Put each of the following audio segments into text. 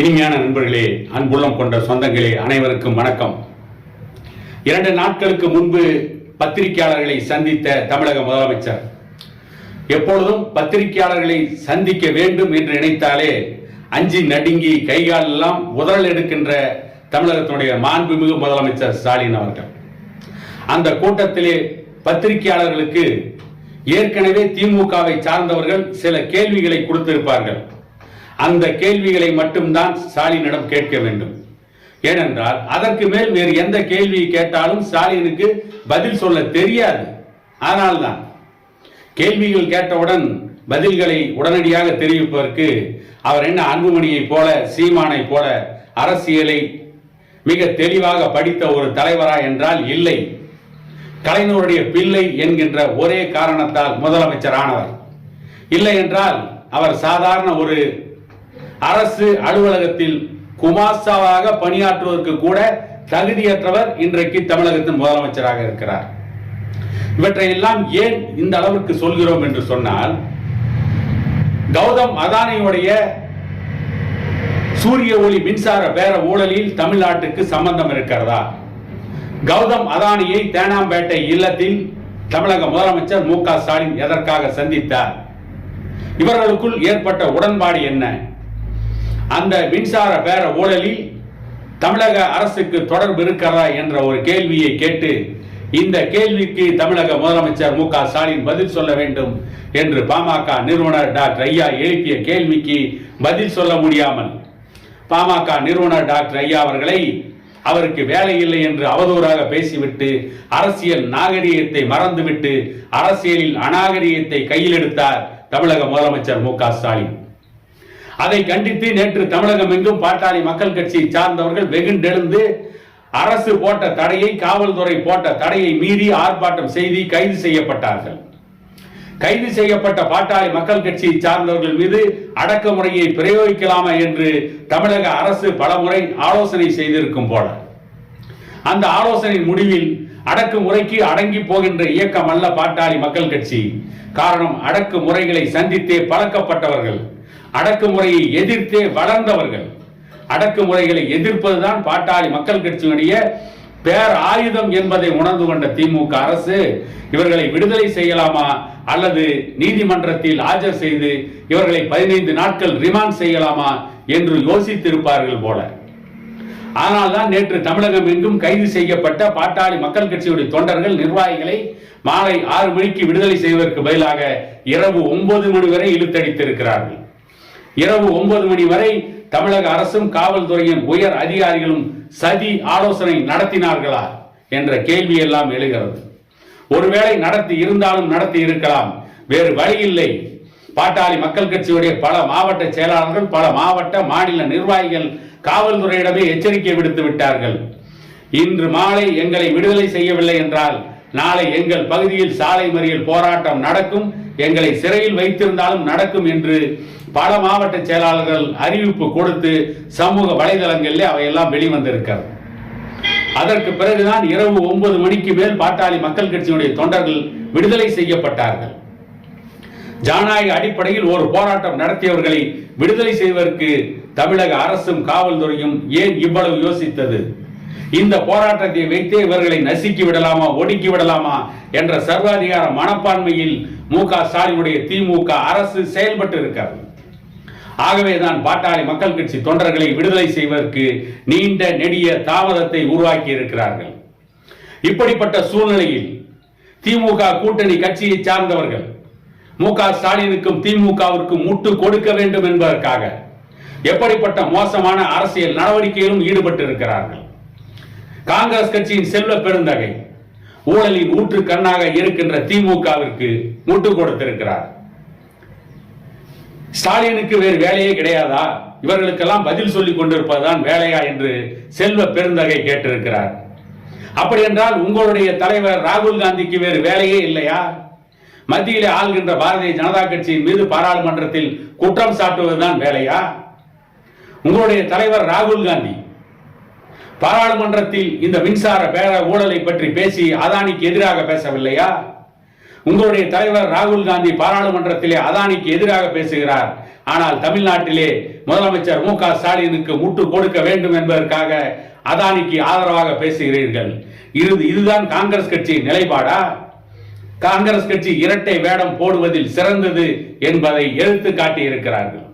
இனிமையான நண்பர்களே அன்புள்ளம் கொண்ட சொந்தங்களே அனைவருக்கும் வணக்கம். இரண்டு நாட்களுக்கு முன்பு பத்திரிகையாளர்களை சந்தித்த தமிழக முதலமைச்சர் எப்பொழுதும் பத்திரிகையாளர்களை சந்திக்க வேண்டும் என்று நினைத்தாலே அஞ்சி நடுங்கி கைகால் எல்லாம் உதறல் எடுக்கின்ற தமிழகத்தினுடைய மாண்புமிகு முதலமைச்சர் ஸ்டாலின் அவர்கள். அந்த கூட்டத்திலே பத்திரிகையாளர்களுக்கு ஏற்கனவே திமுகவை சார்ந்தவர்கள் சில கேள்விகளை கொடுத்திருப்பார்கள். அந்த கேள்விகளை மட்டும்தான் ஸ்டாலினிடம் கேட்க வேண்டும். ஏனென்றால் அதற்கு மேல் வேறு எந்த கேள்வியை கேட்டாலும் ஸ்டாலினுக்கு பதில் சொல்ல தெரியாது. அதனால்தான் கேள்விகள் கேட்டவுடன் பதில்களை உடனடியாக தெரிவிப்பதற்கு அவர் என்ன அன்புமணியை போல சீமானை போல அரசியலை மிக தெளிவாக படித்த ஒரு தலைவரா என்றால் இல்லை. கலைஞருடைய பிள்ளை என்கின்ற ஒரே காரணத்தால் முதலமைச்சர் ஆனவர். இல்லை என்றால் அவர் சாதாரண ஒரு அரசு அலுவலகத்தில் குமாஸ்தாவாக பணியாற்றுவதற்கு கூட தகுதியற்றவர் இன்றைக்கு தமிழகத்தின் முதலமைச்சராக இருக்கிறார். இவற்றை எல்லாம் ஏன் இந்த அளவுக்கு சொல்கிறோம் என்று சொன்னால் கௌதம் அதானியுடைய சூரிய ஒளி மின்சார பேர ஊழலில் தமிழ்நாட்டுக்கு சம்பந்தம் இருக்கிறதா? கௌதம் அதானியை தேனாம்பேட்டை இல்லத்தில் தமிழக முதலமைச்சர் மு க ஸ்டாலின் எதற்காக சந்தித்தார்? இவர்களுக்குள் ஏற்பட்ட உடன்பாடு என்ன? அந்த மின்சார பேர ஊழலில் தமிழக அரசுக்கு தொடர்பு இருக்கிறதா என்ற ஒரு கேள்வியை கேட்டு இந்த கேள்விக்கு தமிழக முதலமைச்சர் மு க ஸ்டாலின் பதில் சொல்ல வேண்டும் என்று பாமக நிறுவனர் டாக்டர் ஐயா எழுப்பிய கேள்விக்கு பதில் சொல்ல முடியாமல் பாமக நிறுவனர் டாக்டர் ஐயா அவர்களை அவருக்கு வேலை இல்லை என்று அவதூறாக பேசிவிட்டு அரசியல் நாகரிகத்தை மறந்துவிட்டு அரசியலில் அநாகரீகத்தை கையில் எடுத்தார் தமிழக முதலமைச்சர் மு க ஸ்டாலின். அதை கண்டித்து நேற்று தமிழகம் எங்கும் பாட்டாளி மக்கள் கட்சியை சார்ந்தவர்கள் வெகுண்டெழுந்து அரசு போட்ட தடையை காவல்துறை போட்ட தடையை மீறி ஆர்ப்பாட்டம் செய்து கைது செய்யப்பட்டார்கள். கைது செய்யப்பட்ட பாட்டாளி மக்கள் கட்சியை சார்ந்தவர்கள் மீது அடக்குமுறையை பிரயோகிக்கலாமா என்று தமிழக அரசு பலமுறை ஆலோசனை செய்திருக்கும் போல. அந்த ஆலோசனை முடிவில் அடக்குமுறைக்கு அடங்கி போகின்ற இயக்கம் அல்ல பாட்டாளி மக்கள் கட்சி. காரணம் அடக்குமுறைகளை சந்தித்தே பழக்கப்பட்டவர்கள். அடக்குமுறையை எதிர்த்தே வளர்ந்தவர்கள். அடக்குமுறைகளை எதிர்ப்பதுதான் பாட்டாளி மக்கள் கட்சியினுடைய பேர் ஆயுதம் என்பதை உணர்ந்து கொண்ட திமுக அரசு இவர்களை விடுதலை செய்யலாமா அல்லது நீதிமன்றத்தில் ஆஜர் செய்து இவர்களை பதினைந்து நாட்கள் ரிமாண்ட் செய்யலாமா என்று யோசித்திருப்பார்கள் போல. ஆனால்தான் நேற்று தமிழகம் எங்கும் கைது செய்யப்பட்ட பாட்டாளி மக்கள் கட்சியுடைய தொண்டர்கள் நிர்வாகிகளை மாலை ஆறு மணிக்கு விடுதலை செய்வதற்கு பதிலாக இரவு ஒன்பது மணி வரை இழுத்தடித்திருக்கிறார்கள். இரவு ஒன்பது மணி வரை தமிழக அரசும் காவல்துறையின் உயர் அதிகாரிகளும் சதி ஆலோசனை நடத்தினார்களா என்ற கேள்வி எல்லாம் எழுகிறது. ஒருவேளை நடத்தி இருந்தாலும் நடத்தி இருக்கலாம். வேறு வழி இல்லை. பாட்டாளி மக்கள் கட்சியுடைய பல மாவட்ட செயலாளர்கள் பல மாவட்ட மாநில நிர்வாகிகள் காவல்துறையிடமே எச்சரிக்கை விடுத்து விட்டார்கள். இன்று மாலை எங்களை விடுதலை செய்யவில்லை என்றால் நாளை எங்கள் பகுதியில் சாலை மறியல் போராட்டம் நடக்கும். எங்களை சிறையில் வைத்திருந்தாலும் நடக்கும் என்று பல மாவட்ட செயலாளர்கள் அறிவிப்பு கொடுத்து சமூக வலைதளங்களில் அவையெல்லாம் வெளிவந்திருக்கிறது. அதற்கு பிறகுதான் இரவு ஒன்பது மணிக்கு மேல் பாட்டாளி மக்கள் கட்சியினுடைய தொண்டர்கள் விடுதலை செய்யப்பட்டார்கள். ஜனநாயக அடிப்படையில் ஒரு போராட்டம் நடத்தியவர்களை விடுதலை செய்வதற்கு தமிழக அரசும் காவல்துறையும் ஏன் இவ்வளவு யோசித்தது? இந்த போராட்டத்தை வைத்தே இவர்களை நசுக்கி விடலாமா ஒடுக்கி விடலாமா என்ற சர்வாதிகார மனப்பான்மையில் மு க ஸ்டாலினுடைய திமுக அரசு செயல்பட்டு இருக்கிறது. ஆகவேதான் பாட்டாளி மக்கள் கட்சி தொண்டர்களை விடுதலை செய்வதற்கு நீண்ட நெடிய தாமதத்தை உருவாக்கி இருக்கிறார்கள். இப்படிப்பட்ட சூழ்நிலையில் திமுக கூட்டணி கட்சியை சார்ந்தவர்கள் மு க ஸ்டாலினுக்கும் திமுகவிற்கும் முட்டு கொடுக்க வேண்டும் என்பதற்காக எப்படிப்பட்ட மோசமான அரசியல் நடவடிக்கையிலும் ஈடுபட்டு இருக்கிறார்கள் காங்கிரஸ் கட்சியின் செல்வ பெருந்தகை ஊழலின் ஊற்று கண்ணாக இருக்கின்ற திமுகவிற்கு முட்டு கொடுத்திருக்கிறார். ஸ்டாலினுக்கு வேறு வேலையே கிடையாதா? இவர்களுக்கெல்லாம் பதில் சொல்லிக் கொண்டிருப்பதுதான் வேலையா என்று செல்வ பெருந்தகை கேட்டிருக்கிறார். அப்படி என்றால் உங்களுடைய தலைவர் ராகுல் காந்திக்கு வேறு வேலையே இல்லையா? மத்தியிலே ஆள்கின்ற பாரதிய ஜனதா கட்சியின் மீது பாராளுமன்றத்தில் குற்றம் சாட்டுவதுதான் வேலையா? உங்களுடைய தலைவர் ராகுல் காந்தி பாராளுமன்றத்தில் இந்த மின்சார பேர ஊழலை பற்றி பேசி அதானிக்கு எதிராக பேசவில்லையா? உங்களுடைய தலைவர் ராகுல் காந்தி பாராளுமன்றத்திலே அதானிக்கு எதிராக பேசுகிறார். ஆனால் தமிழ்நாட்டிலே முதலமைச்சர் மு க ஸ்டாலினுக்கு முட்டு கொடுக்க வேண்டும் என்பதற்காக அதானிக்கு ஆதரவாக பேசுகிறீர்கள். இது இதுதான் காங்கிரஸ் கட்சியின் நிலைப்பாடா? காங்கிரஸ் கட்சி இரட்டை வேடம் போடுவதில் சிறந்தது என்பதை எடுத்து காட்டியிருக்கிறார்கள்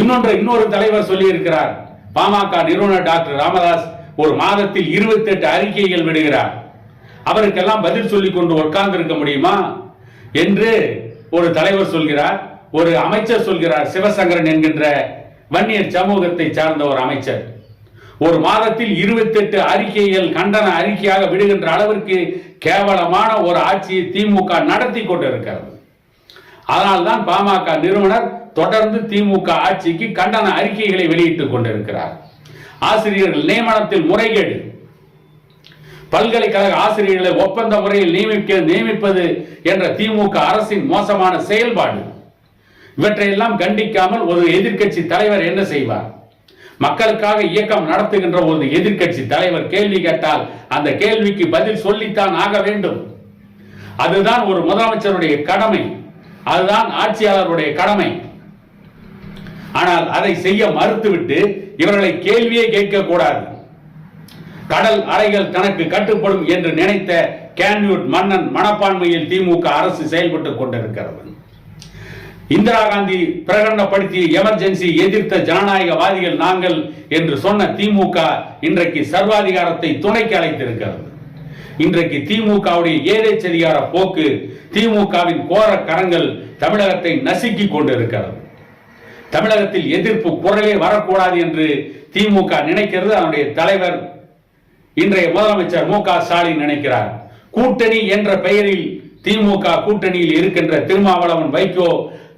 இன்னொன்று இன்னொரு தலைவர் சொல்லியிருக்கிறார். பாமக நிறுவனர் டாக்டர் ராமதாஸ் ஒரு மாதத்தில் 28 அறிக்கைகள் விடுகிறார். அவருக்கெல்லாம் பதில் சொல்லி கொண்டு உட்கார்ந்து இருக்க முடியுமா? என்று ஒரு தலைவர் சொல்கிறார் ஒரு அமைச்சர் சொல்கிறார் சிவசங்கரன் என்கின்ற வன்னியர் சமூகத்தை சார்ந்த ஒரு அமைச்சர். ஒரு மாதத்தில் 28 அறிக்கைகள் கண்டன அறிக்கையாக விடுகின்ற அளவிற்கு கேவலமான ஒரு ஆட்சியை திமுக நடத்தி கொண்டிருக்கிறது. அதனால்தான் பாமக நிறுவனர் தொடர்ந்து திமுக ஆட்சிக்கு கண்டன அறிக்கைகளை வெளியிட்டுக் கொண்டிருக்கிறார். ஆசிரியர்கள் நியமனத்தில் முறைகேடு. பல்கலைக்கழக ஆசிரியர்களை ஒப்பந்த முறையில் நியமிக்க நியமிப்பது என்ற திமுக அரசின் மோசமான செயல்பாடு. இவற்றையெல்லாம் கண்டிக்காமல் ஒரு எதிர்க்கட்சி தலைவர் என்ன செய்வார்? மக்களுக்காக இயக்கம் நடத்துகின்ற ஒரு எதிர்க்கட்சி தலைவர் கேள்வி கேட்டால் அந்த கேள்விக்கு பதில் சொல்லித்தான் ஆக வேண்டும். அதுதான் ஒரு முதலமைச்சருடைய கடமை. அதுதான் ஆட்சியாளருடைய கடமை. ஆனால் அதை செய்ய மறுத்துவிட்டு இவர்களை கேள்வியே கேட்கக்கூடாது. கடல் அலைகள் தனக்கு கட்டுப்படும் என்று நினைத்த கேன்யூட் மன்னன் மனப்பான்மையில் திமுக அரசு செயல்பட்டுக் கொண்டிருக்கிறது. இந்திரா காந்தி பிரகடனப்படுத்திய எமர்ஜென்சி எதிர்த்த ஜனநாயகவாதிகள் நாங்கள் என்று சொன்ன திமுக இன்றைக்கு சர்வாதிகாரத்தை துணைக்கு அழைத்திருக்கிறது. இன்றைக்கு திமுகவுடைய ஏதேச்சதிகார போக்கு திமுகவின் கோர கரங்கள் தமிழகத்தை நசுக்கி கொண்டிருக்கிறது. தமிழகத்தில் எதிர்ப்பு குரலே வரக்கூடாது என்று திமுக நினைக்கிறது. அவனுடைய தலைவர் இன்றைய முதலமைச்சர் மு க ஸ்டாலின் நினைக்கிறார். கூட்டணி என்ற பெயரில் திமுக கூட்டணியில் இருக்கின்ற திருமாவளவன் வைகோ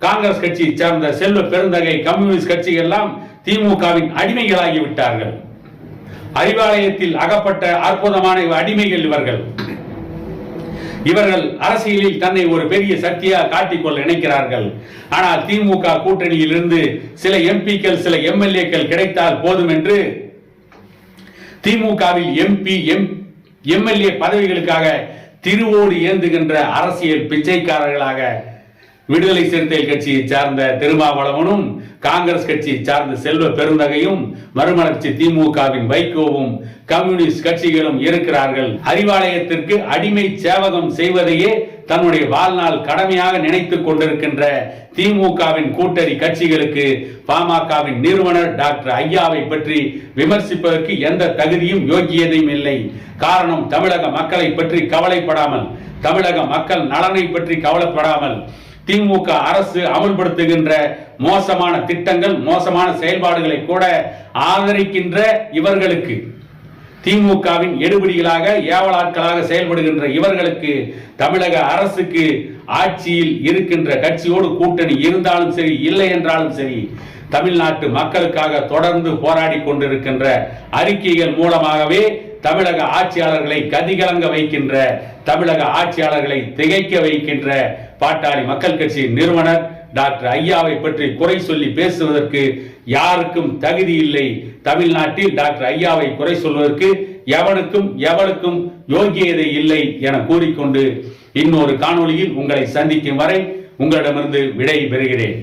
காங்கிரஸ் கட்சியை சார்ந்த செல்வ பெருந்தகை கம்யூனிஸ்ட் கட்சிகள் எல்லாம் திமுகவின் அடிமைகளாகி விட்டார்கள். அறிவாலயத்தில் அகப்பட்ட அற்புதமான அடிமைகள் இவர்கள். இவர்கள் அரசியலில் தன்னை ஒரு பெரிய சக்தியாக காட்டிக்கொள்ள நினைக்கிறார்கள். ஆனால் திமுக கூட்டணியில் இருந்து சில எம்பிக்கள் சில எம்எல்ஏக்கள் கிடைத்தால் போதும் என்று திமுகவில் எம்பி எம் எம்எல்ஏ பதவிகளுக்காக திருவோடு ஏந்துகின்ற அரசியல் பிச்சைக்காரர்களாக விடுதலை சிறுத்தைகள் கட்சியை சார்ந்த திருமாவளவனும் காங்கிரஸ் கட்சியை சார்ந்த செல்வ பெருந்தகையும் மறுமலர்ச்சி திமுகவின் வைகோவும் கம்யூனிஸ்ட் கட்சிகளும் இருக்கிறார்கள். அறிவாலயத்திற்கு அடிமை சேவகம் செய்வதையே தன்னுடைய வாழ்நாள் கடமையாக நினைத்துக் கொண்டிருக்கின்ற திமுகவின் கூட்டணி கட்சிகளுக்கு பாமகவின் நிறுவனர் டாக்டர் ஐயாவை பற்றி விமர்சிப்பதற்கு எந்த தகுதியும் யோக்கியதையும் இல்லை. காரணம் தமிழக மக்களை பற்றி கவலைப்படாமல் தமிழக மக்கள் நலனை பற்றி கவலைப்படாமல் திமுக அரசு அமல்படுத்துகின்ற மோசமான திட்டங்கள் மோசமான செயல்பாடுகளை கூட ஆதரிக்கின்ற இவர்களுக்கு திமுகவின் எடுபடிகளாக ஏவலாட்களாக செயல்படுகின்ற இவர்களுக்கு தமிழக அரசுக்கு ஆட்சியில் இருக்கின்ற கட்சியோடு கூட்டணி இருந்தாலும் சரி இல்லை என்றாலும் சரி தமிழ்நாட்டு மக்களுக்காக தொடர்ந்து போராடி கொண்டிருக்கின்ற அறிக்கைகள் மூலமாகவே தமிழக ஆட்சியாளர்களை கதிகலங்க வைக்கின்ற தமிழக ஆட்சியாளர்களை திகைக்க வைக்கின்ற பாட்டாளி மக்கள் கட்சியின் நிறுவனர் டாக்டர் ஐயாவை பற்றி குறை சொல்லி பேசுவதற்கு யாருக்கும் தகுதி இல்லை. தமிழ்நாட்டில் டாக்டர் ஐயாவை குறை சொல்வதற்கு எவனுக்கும் எவனுக்கும் யோகியதை இல்லை என கூறிக்கொண்டு இன்னொரு காணொளியில் உங்களை சந்திக்கும் வரை உங்களிடமிருந்து விடை பெறுகிறேன்